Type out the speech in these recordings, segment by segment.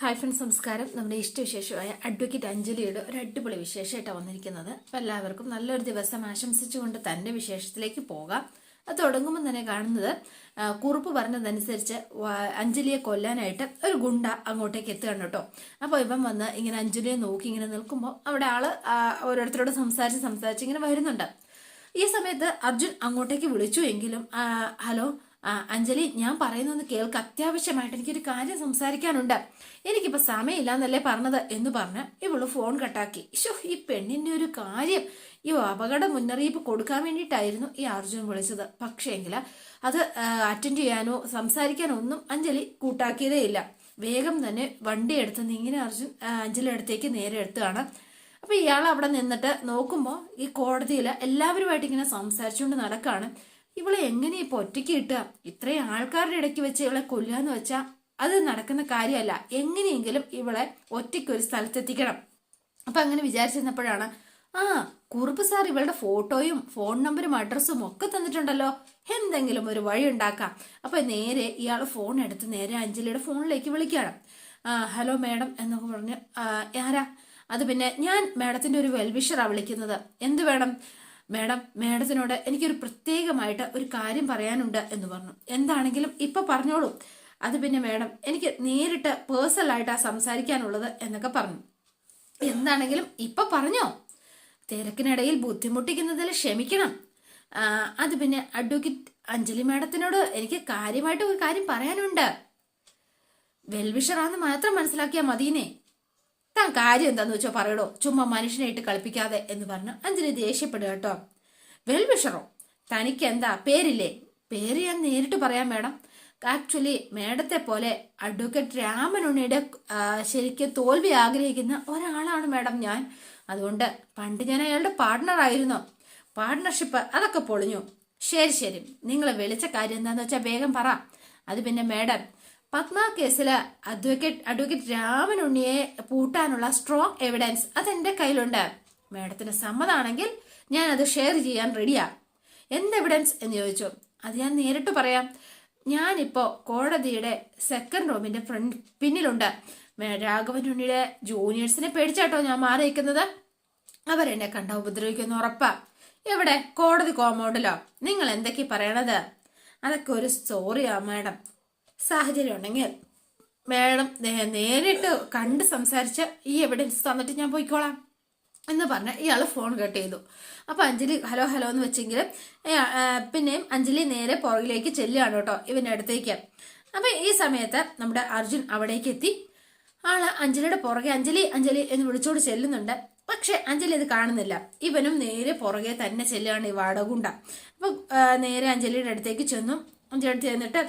Hi friends നമസ്കാരം നമ്മുടെ ഇഷ്ടവിശേഷമായ advocate അഞ്ജലിയുടെ ഒരു അടിപൊളി വിശേഷമായിട്ടാണ് വന്നിരിക്കുന്നത്. അപ്പം എല്ലാവർക്കും നല്ലൊരു ദിവസം ആശംസിച്ചുകൊണ്ട് തന്റെ വിശേഷത്തിലേക്ക് പോകാം. അത് തുടങ്ങുമ്പോൾ തന്നെ കാണുന്നത് കുറുപ്പ് പറഞ്ഞതനുസരിച്ച് അഞ്ജലിയെ കൊല്ലാനായിട്ട് ഒരു ഗുണ്ട അങ്ങോട്ടേക്ക് എത്തുകയാണ് കേട്ടോ. അപ്പോൾ ഇവൻ വന്ന് ഇങ്ങനെ അഞ്ജലിയെ നോക്കി ഇങ്ങനെ നിൽക്കുമ്പോൾ അവിടെ ആൾ ഓരോരുത്തരോട് സംസാരിച്ച് സംസാരിച്ച് ഇങ്ങനെ വരുന്നുണ്ട്. ഈ സമയത്ത് അർജുൻ അങ്ങോട്ടേക്ക് വിളിച്ചു എങ്കിലും ഹലോ അഞ്ജലി ഞാൻ പറയുന്നൊന്ന് കേൾക്ക് അത്യാവശ്യമായിട്ട് എനിക്കൊരു കാര്യം സംസാരിക്കാനുണ്ട്. എനിക്കിപ്പോ സമയമില്ല എന്നല്ലേ പറഞ്ഞത് എന്ന് പറഞ്ഞ് ഇവൾ ഫോൺ കട്ടാക്കി ശോ ഈ പെണ്ണിന്റെ ഒരു കാര്യം ഈ അപകട മുന്നറിയിപ്പ് കൊടുക്കാൻ വേണ്ടിയിട്ടായിരുന്നു ഈ അർജുൻ വിളിച്ചത്. പക്ഷേങ്കിൽ അത് അറ്റൻഡ് ചെയ്യാനോ സംസാരിക്കാനോ ഒന്നും അഞ്ജലി കൂട്ടാക്കിയതേ ഇല്ല. വേഗം തന്നെ വണ്ടി എടുത്ത് നിങ്ങനെ അർജുൻ അഞ്ജലി അടുത്തേക്ക് നേരെ എടുത്തുകയാണ് അപ്പൊ ഇയാൾ അവിടെ നിന്നിട്ട് നോക്കുമ്പോൾ ഈ കോടതിയിൽ എല്ലാവരുമായിട്ട് ഇങ്ങനെ സംസാരിച്ചുകൊണ്ട് നടക്കാണ്. ഇവളെ എങ്ങനെ ഇപ്പൊ ഒറ്റയ്ക്ക് കിട്ടുക? ഇത്രയും ആൾക്കാരുടെ ഇടയ്ക്ക് വെച്ച് ഇവളെ കൊല്ലുക വെച്ചാൽ അത് നടക്കുന്ന കാര്യമല്ല. എങ്ങനെയെങ്കിലും ഇവളെ ഒറ്റയ്ക്ക് ഒരു സ്ഥലത്തെത്തിക്കണം. അപ്പൊ അങ്ങനെ വിചാരിച്ചിരുന്നപ്പോഴാണ് ആ കുറുപ്പ് സാർ ഇവളുടെ ഫോട്ടോയും ഫോൺ നമ്പരും അഡ്രസ്സും ഒക്കെ തന്നിട്ടുണ്ടല്ലോ. എന്തെങ്കിലും ഒരു വഴി ഉണ്ടാക്കാം. അപ്പൊ നേരെ ഇയാൾ ഫോൺ എടുത്ത് നേരെ അഞ്ജലിയുടെ ഫോണിലേക്ക് വിളിക്കുകയാണ്. ആ, ഹലോ മാഡം എന്നൊക്കെ പറഞ്ഞ് "ആ, ആരാ? അത് പിന്നെ ഞാൻ മാഡത്തിന്റെ ഒരു വെൽവിഷറാണ് വിളിക്കുന്നത്. എന്ത് വേണം? മാഡം മാഡത്തിനോട് എനിക്കൊരു പ്രത്യേകമായിട്ട് ഒരു കാര്യം പറയാനുണ്ട് എന്ന് പറഞ്ഞു. എന്താണെങ്കിലും ഇപ്പൊ പറഞ്ഞോളൂ. അത് പിന്നെ മാഡം എനിക്ക് നേരിട്ട് പേഴ്സണലായിട്ടാ സംസാരിക്കാനുള്ളത് എന്നൊക്കെ പറഞ്ഞു. എന്താണെങ്കിലും ഇപ്പൊ പറഞ്ഞോ? തിരക്കിനിടയിൽ ബുദ്ധിമുട്ടിക്കുന്നതിൽ ക്ഷമിക്കണം. അത് പിന്നെ അഡ്വക്കേറ്റ് അഞ്ജലി മാഡത്തിനോട് എനിക്ക് കാര്യമായിട്ട് ഒരു കാര്യം പറയാനുണ്ട്. വെൽവിഷറാന്ന് മാത്രം മനസ്സിലാക്കിയാൽ മതിയെന്നേ. താൻ കാര്യം എന്താന്ന് വെച്ചോ പറയടോ ചുമ്മാ മനുഷ്യനായിട്ട് കളിപ്പിക്കാതെ എന്ന് പറഞ്ഞു അഞ്ജലി ദേഷ്യപ്പെടുക കേട്ടോ. വെൽവിഷറോ തനിക്ക് എന്താ പേരില്ലേ? പേര് ഞാൻ നേരിട്ട് പറയാൻ വേണം ആക്ച്വലി മേഡത്തെ പോലെ അഡ്വക്കേറ്റ് രാമനുണ്ണിയുടെ ശരിക്കും തോൽവി ആഗ്രഹിക്കുന്ന ഒരാളാണ് മേഡം ഞാൻ. അതുകൊണ്ട് പണ്ട് ഞാൻ അയാളുടെ പാർട്ട്ണർ ആയിരുന്നു. പാർട്ട്ണർഷിപ്പ് അതൊക്കെ പൊളിഞ്ഞു. ശരി ശരി. നിങ്ങൾ വിളിച്ച കാര്യം എന്താണെന്ന് വെച്ചാൽ വേഗം പറ. അത് പിന്നെ മാഡം പത്മ കേസിൽ അഡ്വക്കേറ്റ് അഡ്വക്കേറ്റ് രാമനുണ്ണിയെ പൂട്ടാനുള്ള സ്ട്രോങ് എവിഡൻസ് അത് അതെന്റെ കയ്യിലുണ്ട്. മാഡത്തിന് സമ്മതാണെങ്കിൽ ഞാൻ അത് ഷെയർ ചെയ്യാൻ റെഡിയാ എന്ത് എവിഡൻസ് എന്ന് ചോദിച്ചു? അത് ഞാൻ നേരിട്ട് പറയാം. ഞാനിപ്പോ കോടതിയുടെ സെക്കൻഡ് റൂമിന്റെ ഫ്രണ്ട് പിന്നിലുണ്ട്. രാഘവൻ ഉണ്ണിയുടെ ജൂനിയേഴ്സിനെ പേടിച്ചാട്ടോ ഞാൻ മാറിയിരിക്കുന്നത്. അവരെന്നെ കണ്ട ഉപദ്രവിക്കുന്ന ഉറപ്പാ. എവിടെ? കോടതി കോമ്പൗണ്ടിലോ നിങ്ങൾ എന്തൊക്കെ പറയണത്? അതൊക്കെ ഒരു സ്റ്റോറിയാ മാഡം. സാഹചര്യം ഉണ്ടെങ്കിൽ മേഡം നേരിട്ട് കണ്ട് സംസാരിച്ച് ഈ എവിഡൻസ് തന്നിട്ട് ഞാൻ പോയിക്കോളാം എന്ന് പറഞ്ഞ് ഇയാൾ ഫോൺ കട്ട് ചെയ്തു. അപ്പൊ അഞ്ജലി ഹലോ ഹലോ എന്ന് വെച്ചെങ്കിലും പിന്നെയും അഞ്ജലി നേരെ പുറകിലേക്ക് ചെല്ലുകയാണ് കേട്ടോ ഇവന്റെ അടുത്തേക്ക്. അപ്പൊ ഈ സമയത്ത് നമ്മുടെ അർജുൻ അവിടേക്ക് എത്തി. ആൾ അഞ്ജലിയുടെ പുറകെ അഞ്ജലി അഞ്ജലി എന്ന് വിളിച്ചോട് ചെല്ലുന്നുണ്ട്. പക്ഷെ അഞ്ജലി അത് കാണുന്നില്ല. ഇവനും നേരെ പുറകെ തന്നെ ചെല്ലുകയാണ് ഈ വാടകുണ്ട അപ്പൊ നേരെ അഞ്ജലിയുടെ അടുത്തേക്ക് ചെന്നു. അഞ്ജലിയുടെ അടുത്ത് ചെന്നിട്ട്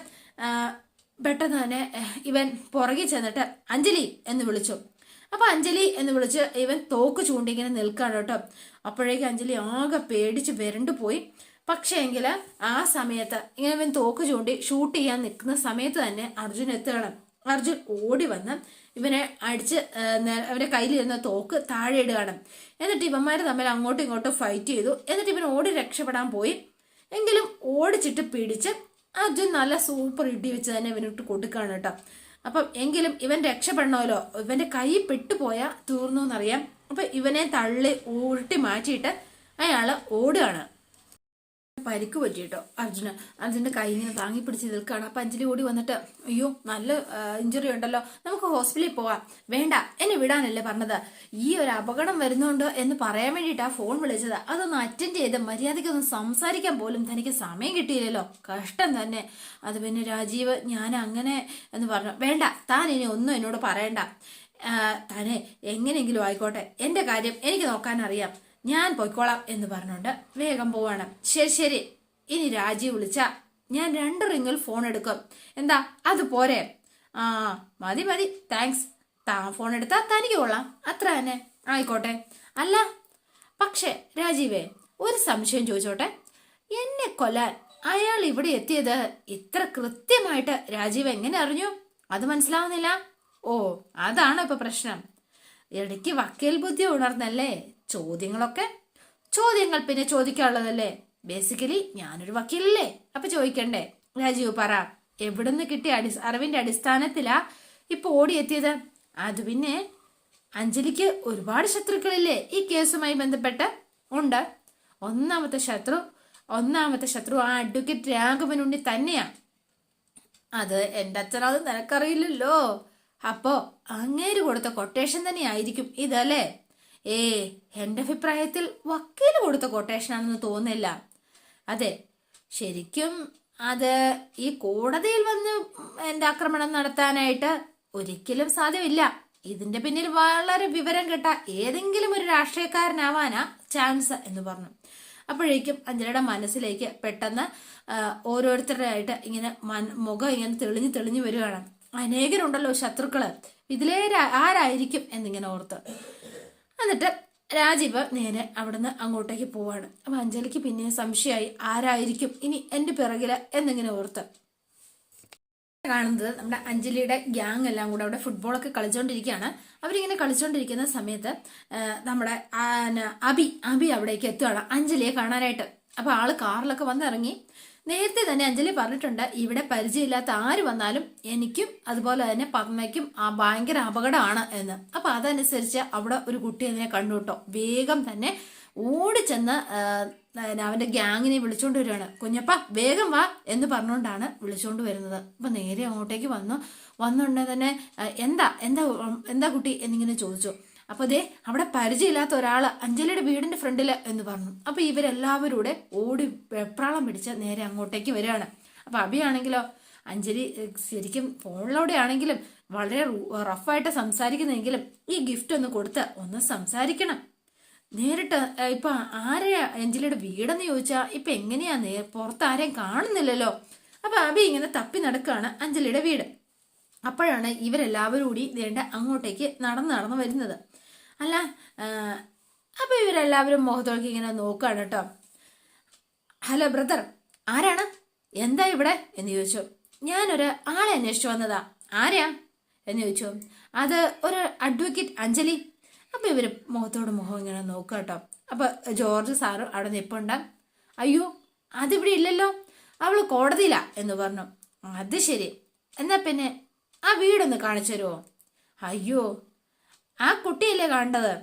പെട്ടെന്ന് തന്നെ ഇവൻ പുറകെ ചെന്നിട്ട് അഞ്ജലി എന്ന് വിളിച്ചു. അപ്പൊ അഞ്ജലി എന്ന് വിളിച്ച് ഇവൻ തോക്ക് ചൂണ്ടി ഇങ്ങനെ നിൽക്കാണ് കേട്ടോ. അപ്പോഴേക്കും അഞ്ജലി ആകെ പേടിച്ച് വരണ്ടു പോയി. പക്ഷേ എങ്കിൽ ആ സമയത്ത് ഇങ്ങനെ ഇവൻ തോക്ക് ചൂണ്ടി ഷൂട്ട് ചെയ്യാൻ നിൽക്കുന്ന സമയത്ത് തന്നെ അർജുൻ എത്തുകയാണ്. അർജുൻ ഓടി വന്ന് ഇവനെ അടിച്ച് അവന്റെ കയ്യിലിരുന്ന തോക്ക് താഴെ ഇടുകയാണ്. എന്നിട്ട് ഇവന്മാർ തമ്മിൽ അങ്ങോട്ടും ഇങ്ങോട്ടും ഫൈറ്റ് ചെയ്തു. എന്നിട്ട് ഇവൻ ഓടി രക്ഷപ്പെടാൻ പോയി. എങ്കിലും ഓടിച്ചിട്ട് പിടിച്ച് അർജുൻ നല്ല സൂപ്പർ ഇടി വെച്ച് തന്നെ ഇവനിട്ട് കൊടുക്കുകയാണ് കേട്ടോ. അപ്പം എങ്കിലും ഇവൻ രക്ഷപ്പെടണമല്ലോ. ഇവന്റെ കൈ പെട്ടുപോയ തീർന്നു എന്നറിയാം അപ്പൊ ഇവനെ തള്ളി ഉരുട്ടി മാറ്റിയിട്ട് അയാൾ ഓടുകയാണ്. പരിക്ക് പറ്റിയിട്ടോ അർജുന്. അർജുന്റെ കൈ ഇങ്ങനെ താങ്ങി പിടിച്ച് നിൽക്കുകയാണ്. അപ്പൊ അഞ്ജലി ഓടി വന്നിട്ട് അയ്യോ നല്ല ഇഞ്ചുറി ഉണ്ടല്ലോ. നമുക്ക് ഹോസ്പിറ്റലിൽ പോവാം. വേണ്ട എന്നെ വിടാനല്ലേ പറഞ്ഞത്. ഈ ഒരു അപകടം വരുന്നുണ്ട് എന്ന് പറയാൻ വേണ്ടിയിട്ടാ ഫോൺ വിളിച്ചത്. അതൊന്ന് അറ്റൻഡ് ചെയ്ത് മര്യാദയ്ക്കൊന്ന് സംസാരിക്കാൻ പോലും തനിക്ക് സമയം കിട്ടിയില്ലല്ലോ. കഷ്ടം തന്നെ. അത് പിന്നെ രാജീവ് ഞാൻ അങ്ങനെ എന്ന് പറഞ്ഞു. വേണ്ട താൻ ഇനി ഒന്നും എന്നോട് പറയണ്ട. തനെ തന്നെ എങ്ങനെയെങ്കിലും ആയിക്കോട്ടെ. എന്റെ കാര്യം എനിക്ക് നോക്കാൻ അറിയാം ഞാൻ പൊയ്ക്കോളാം എന്ന് പറഞ്ഞുകൊണ്ട് വേഗം പോവാണ്. ശരി ശരി. ഇനി രാജീവ് വിളിച്ച ഞാൻ രണ്ട് റിങ്ങിൽ ഫോൺ എടുക്കും. എന്താ? അത് പോരെ. ആ മതി മതി. താങ്ക്സ് താ ഫോൺ എടുത്താ തനിക്ക് കൊള്ളാം. അത്ര തന്നെ. ആയിക്കോട്ടെ. അല്ല പക്ഷേ രാജീവേ ഒരു സംശയം ചോദിച്ചോട്ടെ. എന്നെ കൊല്ലാൻ അയാൾ ഇവിടെ എത്തിയത് ഇത്ര കൃത്യമായിട്ട് രാജീവ് എങ്ങനെ അറിഞ്ഞു? അത് മനസ്സിലാവുന്നില്ല. ഓ അതാണ് ഇപ്പൊ പ്രശ്നം. ഇടയ്ക്ക് വക്കീൽ ബുദ്ധി ഉണർന്നല്ലേ? ചോദ്യങ്ങളൊക്കെ ചോദ്യങ്ങൾ പിന്നെ ചോദിക്കാനുള്ളതല്ലേ? ബേസിക്കലി ഞാനൊരു വക്കീലല്ലേ? അപ്പൊ ചോദിക്കണ്ടേ? രാജീവ് പറ എവിടുന്ന് കിട്ടിയ അടി അറിവിന്റെ അടിസ്ഥാനത്തിലാ ഇപ്പൊ ഓടിയെത്തിയത്? അത് പിന്നെ അഞ്ജലിക്ക് ഒരുപാട് ശത്രുക്കളില്ലേ? ഈ കേസുമായി ബന്ധപ്പെട്ട് ഉണ്ട്. ഒന്നാമത്തെ ശത്രു ഒന്നാമത്തെ ശത്രു ആ അഡ്വക്കേറ്റ് രാഘവനുണ്ണി തന്നെയാ. അത് എന്റെ അച്ഛനത് നിനക്കറിയില്ലല്ലോ. അപ്പോ അങ്ങേര് കൊടുത്ത കൊട്ടേഷൻ തന്നെ ആയിരിക്കും ഇതല്ലേ? ഏ എന്റെ അഭിപ്രായത്തിൽ വക്കീൽ കൊടുത്ത കൊട്ടേഷനാണെന്ന് തോന്നില്ല അതെ ശരിക്കും അത് ഈ കോടതിയിൽ വന്ന് എന്റെ ആക്രമണം നടത്താനായിട്ട് ഒരിക്കലും സാധ്യമില്ല. ഇതിന്റെ പിന്നിൽ വളരെ വിവരം കേട്ട ഏതെങ്കിലും ഒരു രാഷ്ട്രീയക്കാരനാവാനാ ചാൻസ് എന്ന് പറഞ്ഞു. അപ്പോഴേക്കും അഞ്ജലിയുടെ മനസ്സിലേക്ക് പെട്ടെന്ന് ആ, ഓരോരുത്തരുടെ ആയിട്ട് ഇങ്ങനെ മുഖം ഇങ്ങനെ തെളിഞ്ഞു തെളിഞ്ഞു വരികയാണ്. അനേകരുണ്ടല്ലോ ശത്രുക്കൾ. ഇതിലേ ആരായിരിക്കും എന്നിങ്ങനെ ഓർത്ത്. എന്നിട്ട് രാജീവ് നേരെ അവിടുന്ന് അങ്ങോട്ടേക്ക് പോവാണ്. അപ്പൊ അഞ്ജലിക്ക് പിന്നെ സംശയമായി ആരായിരിക്കും ഇനി എന്റെ പിറകിൽ? എന്നിങ്ങനെ ഓർത്ത്. കാണുന്നത് നമ്മുടെ അഞ്ജലിയുടെ ഗ്യാങ് എല്ലാം കൂടെ അവിടെ ഫുട്ബോളൊക്കെ കളിച്ചുകൊണ്ടിരിക്കുകയാണ് അവരിങ്ങനെ കളിച്ചുകൊണ്ടിരിക്കുന്ന സമയത്ത് നമ്മുടെ അബി അബി അവിടേക്ക് എത്തുകയാണ് അഞ്ജലിയെ കാണാനായിട്ട്. അപ്പൊ ആൾ കാറിലൊക്കെ വന്നിറങ്ങി. നേരത്തെ തന്നെ അഞ്ജലി പറഞ്ഞിട്ടുണ്ട് ഇവിടെ പരിചയമില്ലാത്ത ആര് വന്നാലും എനിക്കും അതുപോലെ തന്നെ പത്മയ്ക്കും ആ ഭയങ്കര അപകടമാണ് എന്ന്. അപ്പൊ അതനുസരിച്ച് അവിടെ ഒരു കുട്ടി അതിനെ കണ്ടു കേട്ടോ. വേഗം തന്നെ ഓടിച്ചെന്ന് ചെന്ന് അവന്റെ ഗ്യാങ്ങിനെ വിളിച്ചോണ്ട് വരികയാണ്. കുഞ്ഞപ്പ വേഗം വാ എന്ന് പറഞ്ഞുകൊണ്ടാണ് വിളിച്ചോണ്ട് വരുന്നത്. അപ്പൊ നേരെ അങ്ങോട്ടേക്ക് വന്നു. വന്നുണ്ടെ തന്നെ എന്താ എന്താ എന്താ കുട്ടി? എന്നിങ്ങനെ ചോദിച്ചു. അപ്പൊ ദേ അവിടെ പരിചയമില്ലാത്ത ഒരാൾ അഞ്ജലിയുടെ വീടിന്റെ ഫ്രണ്ടിൽ എന്ന് പറഞ്ഞു. അപ്പൊ ഇവരെല്ലാവരും കൂടെ ഓടി വെപ്രാളം പിടിച്ച് നേരെ അങ്ങോട്ടേക്ക് വരികയാണ്. അപ്പൊ അഭിയാണെങ്കിലോ അഞ്ജലി ശരിക്കും ഫോണിലൂടെ ആണെങ്കിലും വളരെ റഫായിട്ട് സംസാരിക്കുന്നെങ്കിലും ഈ ഗിഫ്റ്റ് ഒന്ന് കൊടുത്ത് ഒന്ന് സംസാരിക്കണം. നേരിട്ട് ഇപ്പൊ ആരെയാ അഞ്ജലിയുടെ വീടെന്ന് ചോദിച്ചാ ഇപ്പൊ എങ്ങനെയാ നേ പുറത്ത് ആരെയും കാണുന്നില്ലല്ലോ. അപ്പൊ അബി ഇങ്ങനെ തപ്പി നടക്കുകയാണ് അഞ്ജലിയുടെ വീട്. അപ്പോഴാണ് ഇവരെല്ലാവരും കൂടി വേണ്ട അങ്ങോട്ടേക്ക് നടന്ന് നടന്ന് വരുന്നത്. അല്ല അപ്പൊ ഇവരെല്ലാവരും മുഖത്തോക്കി ഇങ്ങനെ നോക്കുകയാണ് കേട്ടോ ഹലോ ബ്രദർ ആരാണ്? എന്താ ഇവിടെ? എന്ന് ചോദിച്ചു. ഞാനൊരു ആളെ അന്വേഷിച്ചു വന്നതാ. ആരാ? എന്ന് ചോദിച്ചു. അത് ഒരു അഡ്വക്കേറ്റ് അഞ്ജലി. അപ്പൊ ഇവർ മുഖത്തോട് മുഖം ഇങ്ങനെ നോക്കുക കേട്ടോ അപ്പൊ ജോർജ് സാറ് അവിടെ നിപ്പുണ്ട. അയ്യോ അതിവിടെ ഇല്ലല്ലോ. അവൾ കോടതിയിലാ എന്ന് പറഞ്ഞു. അത് ശരി. എന്നാ പിന്നെ ആ വീടൊന്ന് കാണിച്ചു തരുമോ അയ്യോ ആ കുട്ടിയല്ലേ കണ്ടത്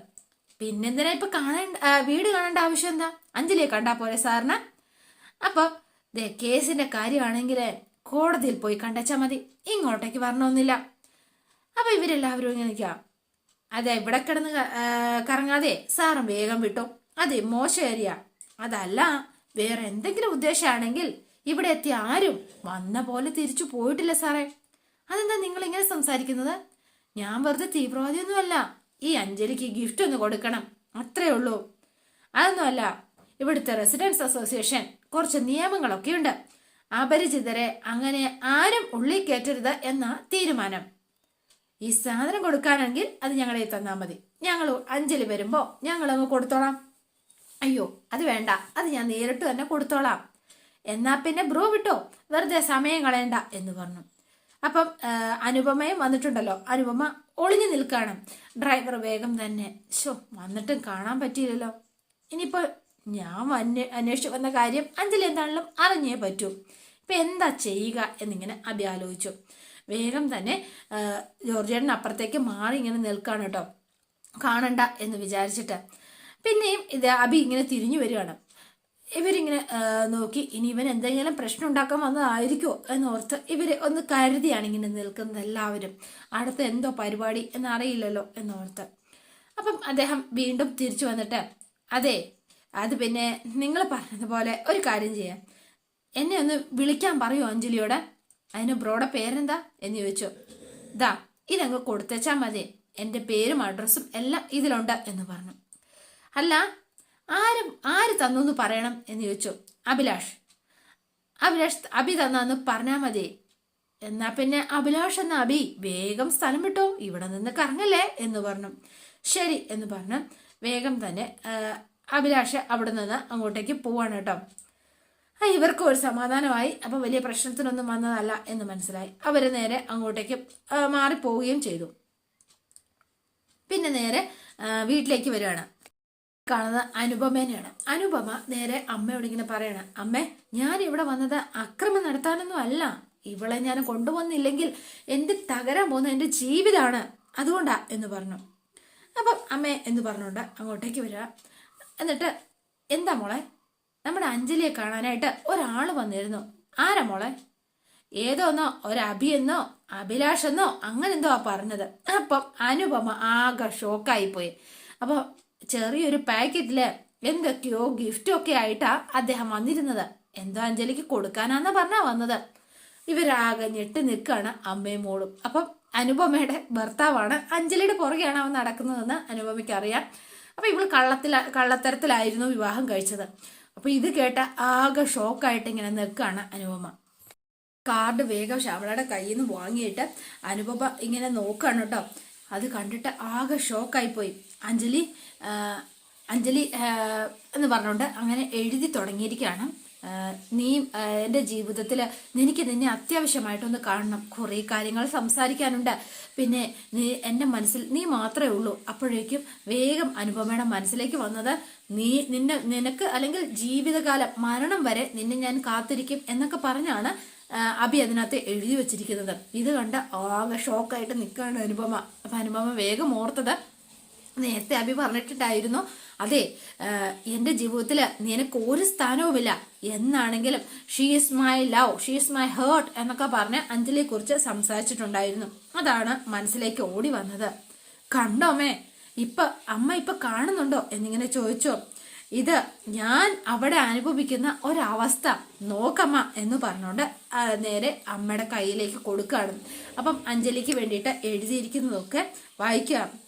പിന്നെന്തിനാ ഇപ്പൊ കാണേണ്ട വീട് കാണേണ്ട ആവശ്യം എന്താ? അഞ്ജലിയെ കണ്ടാ പോലെ സാറിന്? അപ്പൊ കേസിന്റെ കാര്യമാണെങ്കിൽ കോടതിയിൽ പോയി കണ്ടച്ചാ മതി. ഇങ്ങോട്ടേക്ക് വരണമെന്നില്ല. അപ്പൊ ഇവരെല്ലാവരും ഇങ്ങനെ നിൽക്കാം അതെ ഇവിടെ കിടന്ന് കറങ്ങാതെ സാറും വേഗം വിട്ടു. അതെ മോശം ഏരിയ. അതല്ല വേറെ എന്തെങ്കിലും ഉദ്ദേശമാണെങ്കിൽ ഇവിടെ എത്തിയ ആരും വന്ന പോലെ തിരിച്ചു പോയിട്ടില്ല സാറേ. അതെന്താ നിങ്ങൾ ഇങ്ങനെ സംസാരിക്കുന്നത്? ഞാൻ വെറുതെ തീവ്രവാദിയൊന്നുമല്ല. ഈ അഞ്ജലിക്ക് ഗിഫ്റ്റ് ഒന്ന് കൊടുക്കണം. അത്രേ ഉള്ളൂ. അതൊന്നുമല്ല ഇവിടുത്തെ റെസിഡൻസ് അസോസിയേഷൻ കുറച്ച് നിയമങ്ങളൊക്കെ ഉണ്ട്. അപരിചിതരെ അങ്ങനെ ആരും ഉള്ളിൽ കയറ്റരുത് എന്ന തീരുമാനം. ഈ സാധനം കൊടുക്കാനെങ്കിൽ അത് ഞങ്ങളെ തന്നാൽ മതി. ഞങ്ങൾ അഞ്ജലി വരുമ്പോൾ ഞങ്ങൾ അങ്ങ് കൊടുത്തോളാം. അയ്യോ അത് വേണ്ട. അത് ഞാൻ നേരിട്ട് തന്നെ കൊടുത്തോളാം. എന്നാ പിന്നെ ബ്രോ വിട്ടോ? വെറുതെ സമയം കളയണ്ട എന്ന് പറഞ്ഞു. അപ്പം അനുപമയും വന്നിട്ടുണ്ടല്ലോ. അനുപമ ഒളിഞ്ഞു നിൽക്കുകയാണ് ഡ്രൈവർ വേഗം തന്നെ ഷോ വന്നിട്ടും കാണാൻ പറ്റിയില്ലല്ലോ. ഇനിയിപ്പോ ഞാൻ അന്വേ അന്വേഷിച്ചു വന്ന കാര്യം അഞ്ചലി എന്താണെങ്കിലും അറിഞ്ഞേ പറ്റൂ. ഇപ്പൊ എന്താ ചെയ്യുക? എന്നിങ്ങനെ അഭി ആലോചിച്ചു വേഗം തന്നെ ജോർജിയേട്ടൻ അപ്പുറത്തേക്ക് മാറി ഇങ്ങനെ നിൽക്കാണ് കേട്ടോ. കാണണ്ട എന്ന് വിചാരിച്ചിട്ട്. പിന്നെയും ഇത് അബി ഇങ്ങനെ തിരിഞ്ഞു വരികയാണ്. ഇവരിങ്ങനെ നോക്കി ഇനി ഇവൻ എന്തെങ്കിലും പ്രശ്നം ഉണ്ടാക്കാൻ വന്നതായിരിക്കോ എന്നോർത്ത് ഇവർ ഒന്ന് കരുതിയാണ് ഇങ്ങനെ നിൽക്കുന്നത് എല്ലാവരും. അടുത്ത എന്തോ പരിപാടി എന്നറിയില്ലല്ലോ എന്നോർത്ത്. അപ്പം അദ്ദേഹം വീണ്ടും തിരിച്ചു വന്നിട്ട് അതെ അത് പിന്നെ നിങ്ങൾ പറഞ്ഞതുപോലെ ഒരു കാര്യം ചെയ്യാം. എന്നെ ഒന്ന് വിളിക്കാൻ പറയൂ അഞ്ജലിയോട്. അതിന് ബ്രോയുടെ പേരെന്താ? എന്ന് ചോദിച്ചു. ദാ ഇതങ്ങ് കൊടുത്തേച്ചാൽ മതി. എന്റെ പേരും അഡ്രസ്സും എല്ലാം ഇതിലുണ്ട് എന്ന് പറഞ്ഞു. അല്ല ആരും ആര് തന്നു എന്ന് പറയണം എന്ന് ചോദിച്ചു. അഭിലാഷ്. അഭിലാഷ് അഭി തന്നാന്ന് പറഞ്ഞാൽ മതി. എന്നാ പിന്നെ അഭിലാഷ് എന്ന അഭി വേഗം സ്ഥലം വിട്ടോ ഇവിടെ നിന്ന് കറങ്ങല്ലേ എന്ന് പറഞ്ഞു. ശരി എന്ന് പറഞ്ഞു വേഗം തന്നെ അഭിലാഷ് അവിടെ നിന്ന് അങ്ങോട്ടേക്ക് പോവാണ് കേട്ടോ. ഇവർക്കും ഒരു സമാധാനമായി. അപ്പൊ വലിയ പ്രശ്നത്തിനൊന്നും വന്നതല്ല എന്ന് മനസ്സിലായി. അവർ നേരെ അങ്ങോട്ടേക്ക് മാറിപ്പോവുകയും ചെയ്തു. പിന്നെ നേരെ വീട്ടിലേക്ക് വരികയാണ്. കാണുന്നത് അനുപമേനെയാണ്. അനുപമ നേരെ അമ്മയോട് ഇങ്ങനെ പറയണം അമ്മേ ഞാൻ ഇവിടെ വന്നത് അക്രമം നടത്താനൊന്നും അല്ല. ഇവളെ ഞാൻ കൊണ്ടുവന്നില്ലെങ്കിൽ എന്റെ തകരാൻ പോകുന്ന എന്റെ ജീവിതമാണ് അതുകൊണ്ടാ എന്ന് പറഞ്ഞു. അപ്പം അമ്മേ എന്ന് പറഞ്ഞുകൊണ്ട് അങ്ങോട്ടേക്ക് വരിക. എന്നിട്ട് എന്താ മോളെ? നമ്മുടെ അഞ്ജലിയെ കാണാനായിട്ട് ഒരാൾ വന്നിരുന്നു. ആരാ മോളെ? ഏതോന്നോ ഒരു അഭിയെന്നോ അഭിലാഷെന്നോ അങ്ങനെ എന്തോ ആ പറഞ്ഞത്. അപ്പം അനുപമ ആകെ ഷോക്കായി പോയി അപ്പൊ ചെറിയൊരു പാക്കറ്റിൽ എന്തൊക്കെയോ ഗിഫ്റ്റും ഒക്കെ ആയിട്ടാ അദ്ദേഹം വന്നിരുന്നത്. എന്തോ അഞ്ജലിക്ക് കൊടുക്കാനാന്ന് പറഞ്ഞാ വന്നത്. ഇവരാകെ ഞെട്ടി നിൽക്കുകയാണ് അമ്മയും മോളും. അപ്പം അനുപമയുടെ ഭർത്താവാണ് അഞ്ജലിയുടെ പുറകെയാണ് അവൻ നടക്കുന്നതെന്ന് അനുപമയ്ക്ക് അറിയാം അപ്പൊ ഇവൾ കള്ളത്തില കള്ളത്തരത്തിലായിരുന്നു വിവാഹം കഴിച്ചത്. അപ്പൊ ഇത് കേട്ട ആകെ ഷോക്കായിട്ട് ഇങ്ങനെ നിൽക്കുകയാണ് അനുപമ. കാർഡ് വേഗം ശ്യാമളയുടെ കയ്യിൽ നിന്ന് വാങ്ങിയിട്ട് അനുപമ ഇങ്ങനെ നോക്കുകയാണ് കേട്ടോ. അത് കണ്ടിട്ട് ആകെ ഷോക്കായി പോയി അഞ്ജലി അഞ്ജലി എന്ന് പറഞ്ഞുകൊണ്ട് അങ്ങനെ എഴുതി തുടങ്ങിയിരിക്കുകയാണ്. നീ എന്റെ ജീവിതത്തിൽ എനിക്ക് നിന്നെ അത്യാവശ്യമായിട്ടൊന്ന് കാണണം. കുറേ കാര്യങ്ങൾ സംസാരിക്കാനുണ്ട്. പിന്നെ നീ എന്റെ മനസ്സിൽ നീ മാത്രമേ ഉള്ളൂ. അപ്പോഴേക്കും വേഗം അനുപമയുടെ മനസ്സിലേക്ക് വന്നത് നീ നിന്നെ നിനക്ക് അല്ലെങ്കിൽ ജീവിതകാലം മരണം വരെ നിന്നെ ഞാൻ കാത്തിരിക്കും എന്നൊക്കെ പറഞ്ഞാണ് അബി അതിനകത്ത് എഴുതി വെച്ചിരിക്കുന്നത്. ഇത് കണ്ട് ആകെ ഷോക്കായിട്ട് നിൽക്കുകയാണ് അനുപമ. അപ്പം അനുപമ വേഗം ഓർത്തത് നേരത്തെ അഭി പറഞ്ഞിട്ടുണ്ടായിരുന്നു. അതെ എന്റെ ജീവിതത്തിൽ നിനക്ക് ഒരു സ്ഥാനവുമില്ല. എന്നാണെങ്കിലും she is my love she is my heart എന്നൊക്കെ പറഞ്ഞ് അഞ്ജലിയെ കുറിച്ച് സംസാരിച്ചിട്ടുണ്ടായിരുന്നു. അതാണ് മനസ്സിലേക്ക് ഓടി വന്നത്. കണ്ടോമേ ഇപ്പൊ അമ്മ ഇപ്പൊ കാണുന്നുണ്ടോ എന്നിങ്ങനെ ചോദിച്ചോ. ഇത് ഞാൻ അവിടെ അനുഭവിക്കുന്ന ഒരവസ്ഥ. നോക്കമ്മ എന്ന് പറഞ്ഞുകൊണ്ട് നേരെ അമ്മയുടെ കയ്യിലേക്ക് കൊടുക്കുകയാണ്. അപ്പം അഞ്ജലിക്ക് വേണ്ടിയിട്ട് എഴുതിയിരിക്കുന്നതൊക്കെ വായിക്കാം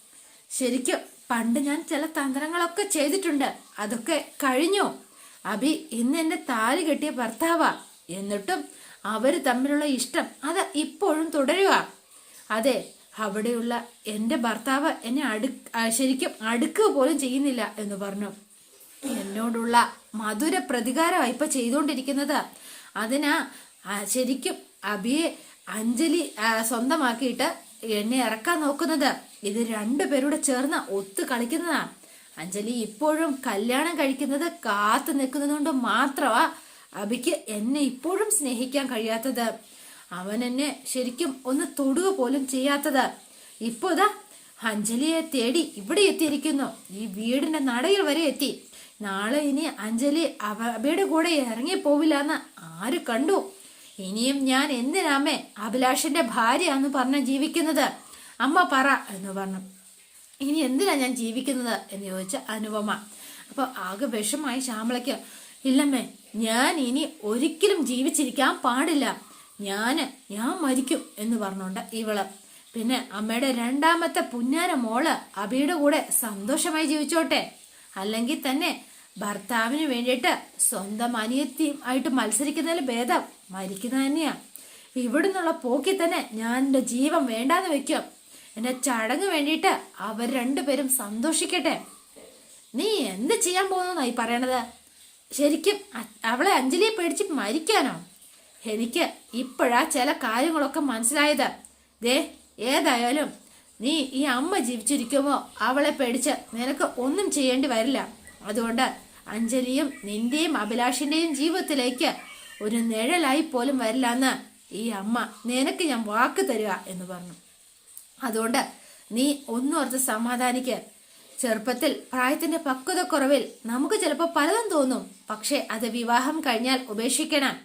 ശരിക്കും പണ്ട് ഞാൻ ചില തന്ത്രങ്ങളൊക്കെ ചെയ്തിട്ടുണ്ട്. അതൊക്കെ കഴിഞ്ഞു. അഭി ഇന്ന് എന്റെ താലി കെട്ടിയ ഭർത്താവാ. എന്നിട്ടും അവർ തമ്മിലുള്ള ഇഷ്ടം അത് ഇപ്പോഴും തുടരുക അതെ അവിടെയുള്ള എന്റെ ഭർത്താവ് എന്നെ അടു ശരിക്കും അടുക്കുക പോലും ചെയ്യുന്നില്ല എന്ന് പറഞ്ഞു. എന്നോടുള്ള മധുര പ്രതികാരമാണ് ഇപ്പൊ ചെയ്തുകൊണ്ടിരിക്കുന്നത്. അതിനാ ശരിക്കും അഭിയെ അഞ്ജലി സ്വന്തമാക്കിയിട്ട് എന്നെ ഇറക്കാൻ നോക്കുന്നത്. ഇത് രണ്ടുപേരൂടെ ചേർന്ന് ഒത്തു കളിക്കുന്നതാണ് അഞ്ജലി ഇപ്പോഴും കല്യാണം കഴിക്കുന്നത് കാത്തു നിൽക്കുന്നതുകൊണ്ട് മാത്രമാ അഭിക്ക് എന്നെ ഇപ്പോഴും സ്നേഹിക്കാൻ കഴിയാത്തത്. അവൻ എന്നെ ശരിക്കും ഒന്ന് തൊടുക പോലും ചെയ്യാത്തത്. ഇപ്പോ ഇതാ അഞ്ജലിയെ തേടി ഇവിടെ എത്തിയിരിക്കുന്നു. ഈ വീടിന്റെ നടയിൽ വരെ എത്തി. നാളെ ഇനി അഞ്ജലി അവ- അവയുടെ കൂടെ ഇറങ്ങി പോവില്ലെന്ന് ആര് കണ്ടു? ഇനിയും ഞാൻ എന്തിനാമേ അഭിലാഷിന്റെ ഭാര്യ എന്ന് പറഞ്ഞ് ജീവിക്കുന്നത്? അമ്മ പറ എന്ന് പറഞ്ഞു. ഇനി എന്തിനാ ഞാൻ ജീവിക്കുന്നത്? എന്ന് ചോദിച്ച അനുപമ. അപ്പൊ ആകെ വിഷമായി ശ്യാമളയ്ക്ക് ഇല്ലമ്മേ ഞാൻ ഇനി ഒരിക്കലും ജീവിച്ചിരിക്കാൻ പാടില്ല. ഞാൻ ഞാൻ മരിക്കും എന്ന് പറഞ്ഞുകൊണ്ട് ഇവൾ. പിന്നെ അമ്മയുടെ രണ്ടാമത്തെ പുന്നാര മോൾ അബിയുടെ കൂടെ സന്തോഷമായി ജീവിച്ചോട്ടെ. അല്ലെങ്കിൽ തന്നെ ഭർത്താവിന് വേണ്ടിയിട്ട് സ്വന്തം അനിയത്തിയും ആയിട്ട് മത്സരിക്കുന്നതിൽ ഭേദം മരിക്കുന്നത് തന്നെയാ. ഇവിടുന്നുള്ള പോക്കി തന്നെ ഞാൻ എന്റെ ജീവൻ വേണ്ടാന്ന് വെക്കും എന്റെ ചടങ്ങ് വേണ്ടിയിട്ട് അവർ രണ്ടുപേരും സന്തോഷിക്കട്ടെ. നീ എന്ത് ചെയ്യാൻ പോകുന്ന ഈ പറയണത്? ശരിക്കും അവളെ അഞ്ജലിയെ പേടിച്ച് മരിക്കാനോ? എനിക്ക് ഇപ്പോഴാ ചില കാര്യങ്ങളൊക്കെ മനസ്സിലായത്. ദേ ഏതായാലും നീ ഈ അമ്മ ജീവിച്ചിരിക്കുമോ അവളെ പേടിച്ച് നിനക്ക് ഒന്നും ചെയ്യേണ്ടി വരില്ല. അതുകൊണ്ട് അഞ്ജലിയും നിന്റെയും അഭിലാഷിന്റെയും ജീവിതത്തിലേക്ക് ഒരു നിഴലായി പോലും വരില്ല എന്ന് ഈ അമ്മ നിനക്ക് ഞാൻ വാക്ക് തരിക എന്ന് പറഞ്ഞു. അതുകൊണ്ട് നീ ഒന്നോർത്ത് സമാധാനിക്ക്. ചെറുപ്പത്തിൽ പ്രായത്തിന്റെ പക്വത കുറവിൽ നമുക്ക് ചിലപ്പോൾ പലതും തോന്നും. പക്ഷേ അത് വിവാഹം കഴിഞ്ഞാൽ ഉപേക്ഷിക്കണം.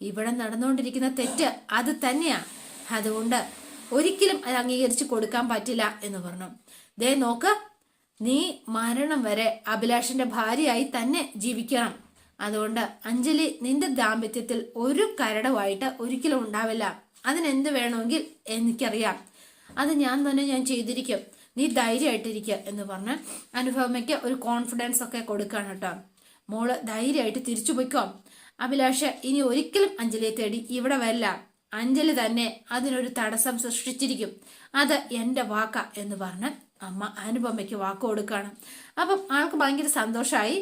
ഇവിടെ നടന്നുകൊണ്ടിരിക്കുന്ന തെറ്റ് അത് തന്നെയാ. അതുകൊണ്ട് ഒരിക്കലും അത് അംഗീകരിച്ചു കൊടുക്കാൻ പറ്റില്ല എന്ന് പറഞ്ഞു. ദേ നോക്ക് നീ മരണം വരെ അഭിലാഷിന്റെ ഭാര്യയായി തന്നെ ജീവിക്കണം. അതുകൊണ്ട് അഞ്ജലി നിന്റെ ദാമ്പത്യത്തിൽ ഒരു കരടമായിട്ട് ഒരിക്കലും ഉണ്ടാവില്ല. അതിനെന്ത് വേണമെങ്കിൽ എനിക്കറിയാം. അത് ഞാൻ തന്നെ ഞാൻ ചെയ്തിരിക്കും. നീ ധൈര്യമായിട്ടിരിക്കുക എന്ന് പറഞ്ഞ് അനുഭവമയ്ക്ക് ഒരു കോൺഫിഡൻസ് ഒക്കെ കൊടുക്കുകയാണ് കേട്ടോ. മോൾ ധൈര്യമായിട്ട് തിരിച്ചു പോയിക്കോ. അഭിലാഷ ഇനി ഒരിക്കലും അഞ്ജലിയെ തേടി ഇവിടെ വരില്ല. അഞ്ജലി തന്നെ അതിനൊരു തടസ്സം സൃഷ്ടിച്ചിരിക്കും. അത് എന്റെ വാക്ക എന്ന് പറഞ്ഞ് അമ്മ അനുപമയ്ക്ക് വാക്ക് കൊടുക്കുകയാണ്. അപ്പം ആൾക്ക് ഭയങ്കര സന്തോഷമായി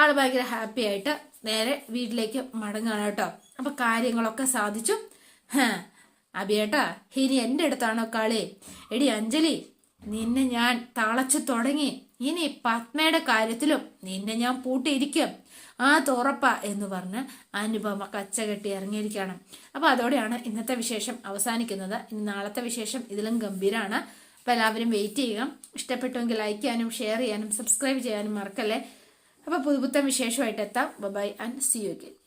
ആൾ ഭയങ്കര ഹാപ്പി ആയിട്ട് നേരെ വീട്ടിലേക്ക് മടങ്ങുകയാണ് കേട്ടോ. അപ്പൊ കാര്യങ്ങളൊക്കെ സാധിച്ചു. അബിയേട്ടാ ഇനി എന്റെ അടുത്താണോ കളി? എടി അഞ്ജലി നിന്നെ ഞാൻ തളച്ചു തുടങ്ങി. ഇനി പത്മയുടെ കാര്യത്തിലും നിന്നെ ഞാൻ പൂട്ടിയിരിക്കും. ആ തുറപ്പ എന്ന് പറഞ്ഞ് അനുപമ കച്ചകെട്ടി ഇറങ്ങിയിരിക്കുകയാണ്. അപ്പൊ അതോടെയാണ് ഇന്നത്തെ വിശേഷം അവസാനിക്കുന്നത്. ഇനി നാളത്തെ വിശേഷം ഇതിലും ഗംഭീരാണ്. അപ്പോൾ എല്ലാവരും വെയിറ്റ് ചെയ്യുക. ഇഷ്ടപ്പെട്ടുവെങ്കിൽ ലൈക്ക് ചെയ്യാനും ഷെയർ ചെയ്യാനും സബ്സ്ക്രൈബ് ചെയ്യാനും മറക്കല്ലേ. അപ്പോൾ പുതുപുത്തൻ വിശേഷമായിട്ട് എത്താം. Bye and see you again